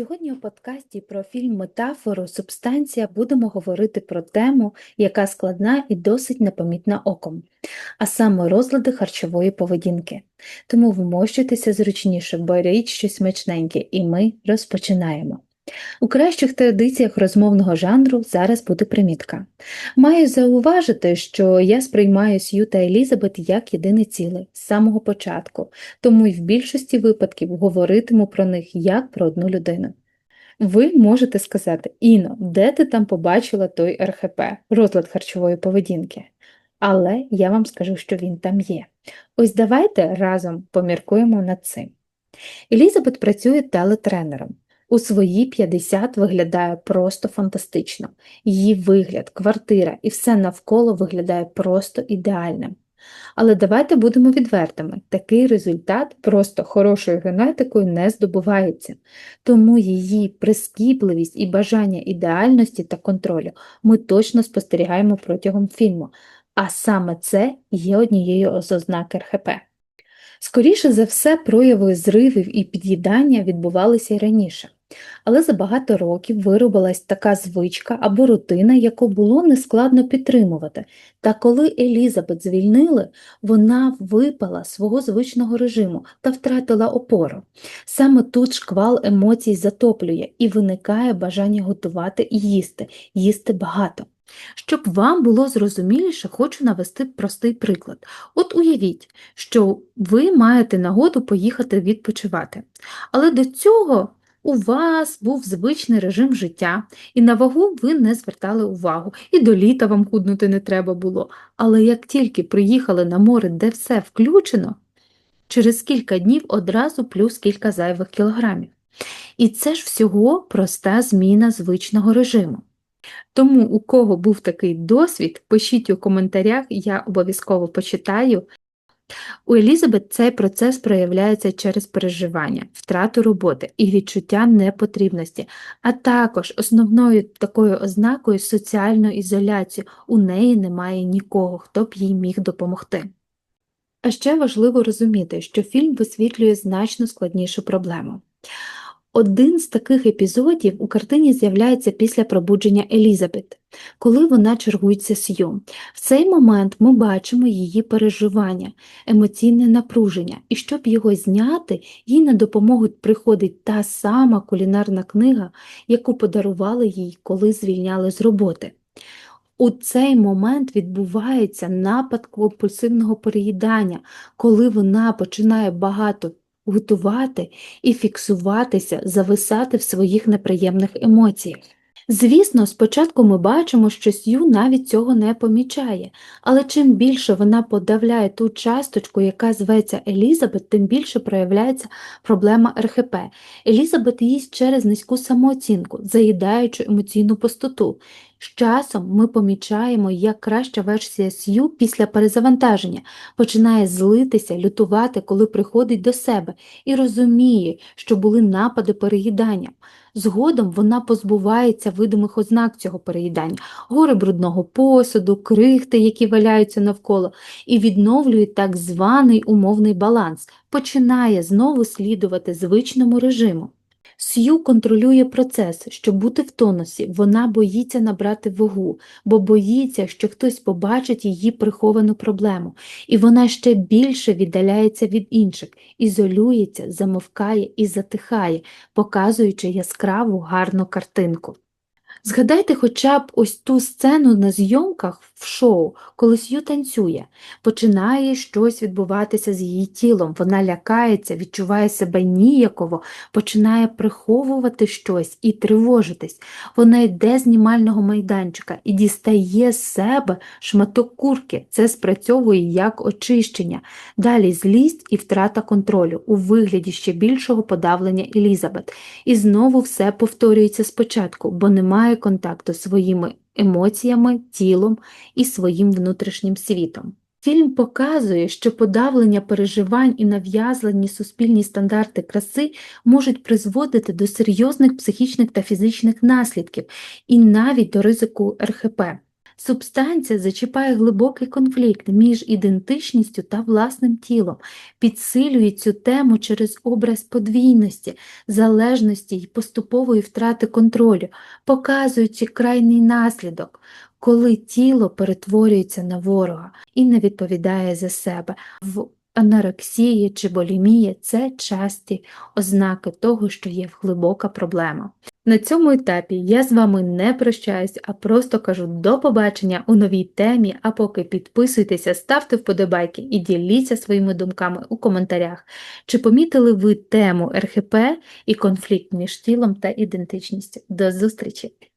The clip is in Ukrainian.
Сьогодні у подкасті про фільм Метафору Субстанція будемо говорити про тему, яка складна і досить непомітна оком, а саме розлади харчової поведінки. Тому вмощуйтеся зручніше, беріть щось смачненьке, і ми розпочинаємо. У кращих традиціях розмовного жанру зараз буде примітка. Маю зауважити, що я сприймаю Сью та Елізабет як єдине ціле з самого початку, тому й в більшості випадків говоритиму про них як про одну людину. Ви можете сказати, Іно, де ти там побачила той РХП, розлад харчової поведінки? Але я вам скажу, що він там є. Ось давайте разом поміркуємо над цим. Елізабет працює телетренером. У свої 50 виглядає просто фантастично. Її вигляд, квартира і все навколо виглядає просто ідеальним. Але давайте будемо відвертими, такий результат просто хорошою генетикою не здобувається, тому її прискіпливість і бажання ідеальності та контролю ми точно спостерігаємо протягом фільму, а саме це є однією з ознак РХП. Скоріше за все, прояви зривів і під'їдання відбувалися й раніше. Але за багато років виробилась така звичка або рутина, яку було нескладно підтримувати. Та коли Елізабет звільнили, вона випала свого звичного режиму та втратила опору. Саме тут шквал емоцій затоплює і виникає бажання готувати і їсти, їсти багато. Щоб вам було зрозуміліше, хочу навести простий приклад. От уявіть, що ви маєте нагоду поїхати відпочивати, але до цього у вас був звичний режим життя, і на вагу ви не звертали увагу, і до літа вам худнути не треба було. Але як тільки приїхали на море, де все включено, через кілька днів одразу плюс кілька зайвих кілограмів. І це ж всього проста зміна звичного режиму. Тому, у кого був такий досвід, пишіть у коментарях, я обов'язково почитаю. У Елізабет цей процес проявляється через переживання, втрату роботи і відчуття непотрібності, а також основною такою ознакою соціальної ізоляції у неї немає нікого, хто б їй міг допомогти. А ще важливо розуміти, що фільм висвітлює значно складнішу проблему. Один з таких епізодів у картині з'являється після пробудження Елізабет, коли вона чергується Сью. В цей момент ми бачимо її переживання, емоційне напруження, і щоб його зняти, їй на допомогу приходить та сама кулінарна книга, яку подарували їй, коли звільняли з роботи. У цей момент відбувається напад компульсивного переїдання, коли вона починає багато готувати і фіксуватися, зависати в своїх неприємних емоціях. Звісно, спочатку ми бачимо, що Сью навіть цього не помічає, але чим більше вона подавляє ту часточку, яка зветься Елізабет, тим більше проявляється проблема РХП. Елізабет їсть через низьку самооцінку, заїдаючи емоційну пустоту. З часом ми помічаємо, як краща версія Сью після перезавантаження починає злитися, лютувати, коли приходить до себе, і розуміє, що були напади переїдання. Згодом вона позбувається видимих ознак цього переїдання, гори брудного посуду, крихти, які валяються навколо, і відновлює так званий умовний баланс, починає знову слідувати звичному режиму. Сью контролює процес, щоб бути в тонусі, вона боїться набрати вагу, бо боїться, що хтось побачить її приховану проблему, і вона ще більше віддаляється від інших, ізолюється, замовкає і затихає, показуючи яскраву гарну картинку. Згадайте хоча б ось ту сцену на зйомках в шоу, коли Сью танцює. Починає щось відбуватися з її тілом, вона лякається, відчуває себе ніяково, починає приховувати щось і тривожитись. Вона йде з знімального майданчика і дістає з себе шматок курки. Це спрацьовує як очищення. Далі злість і втрата контролю у вигляді ще більшого подавлення Елізабет. І знову все повторюється спочатку, бо немає контакту з своїми емоціями, тілом і своїм внутрішнім світом. Фільм показує, що подавлення переживань і нав'язлені суспільні стандарти краси можуть призводити до серйозних психічних та фізичних наслідків і навіть до ризику РХП. Субстанція зачіпає глибокий конфлікт між ідентичністю та власним тілом, підсилює цю тему через образ подвійності, залежності й поступової втрати контролю, показуючи крайній наслідок, коли тіло перетворюється на ворога і не відповідає за себе. В анорексії чи булімії – це часті ознаки того, що є глибока проблема. На цьому етапі я з вами не прощаюсь, а просто кажу до побачення у новій темі, а поки підписуйтеся, ставте вподобайки і діліться своїми думками у коментарях. Чи помітили ви тему РХП і конфлікт між тілом та ідентичністю? До зустрічі!